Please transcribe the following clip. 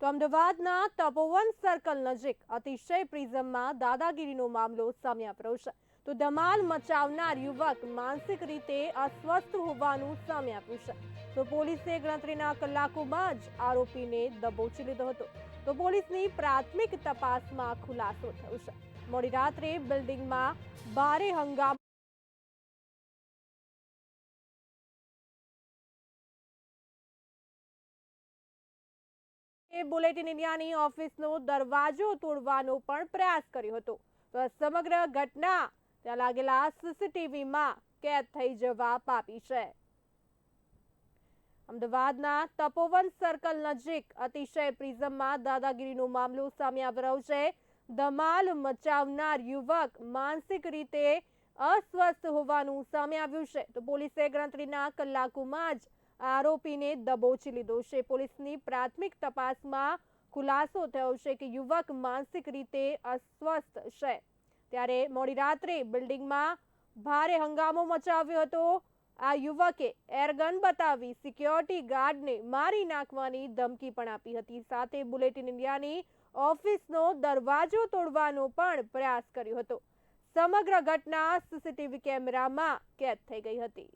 તો અમદાવાદના તપોવન સર્કલ નજીક અતિશય પ્રિઝમમાં દાદાગીરીનો મામલો સામે આવ્યો છે. તો ધમાલ મચાવનાર યુવક માનસિક રીતે અસ્વસ્થ હોવાનું સામે આવ્યું છે. તો પોલીસે ગણતરીના કલાકોમાં જ આરોપીને દબોચી લીધો હતો. તો પોલીસની પ્રાથમિક તપાસમાં ખુલાસો થયો છે. મોડી રાત્રે બિલ્ડિંગમાં ભારે હંગામો એ બુલેટિન ઇન્ડિયાની ઓફિસનો દરવાજો તોડવાનો પણ પ્રયાસ કર્યો હતો. તો સમગ્ર ઘટના ત્યાં લાગેલા સીસીટીવીમાં કેદ થઈ જવા પામી છે. અમદાવાદના તપોવન સર્કલ નજીક અતિશય પ્રિઝમમાં દાદાગીરીનો મામલો સામે આવી રહ્યો છે. ધમાલ મચાવનાર યુવક માનસિક રીતે અસ્વસ્થ હોવાનું સામે આવ્યું છે. તો પોલીસે ગણતરીના કલાકોમાં જ આરોપીને દબોચી લીધો છે. પોલીસની પ્રાથમિક તપાસમાં ખુલાસો થયો છે કે યુવક માનસિક રીતે અસ્વસ્થ છે. ત્યારે મોડી રાત્રે બિલ્ડિંગમાં ભારે હંગામો મચાવ્યો હતો. આ યુવકે એરગન બતાવી સિક્યોરિટી ગાર્ડને મારી નાખવાની ધમકી પણ આપી હતી. સાથે બુલેટિન ઇન્ડિયાની ઓફિસનો દરવાજો તોડવાનો પણ પ્રયાસ કર્યો હતો. સમગ્ર ઘટના સીસીટીવી કેમેરામાં કેદ થઈ ગઈ હતી.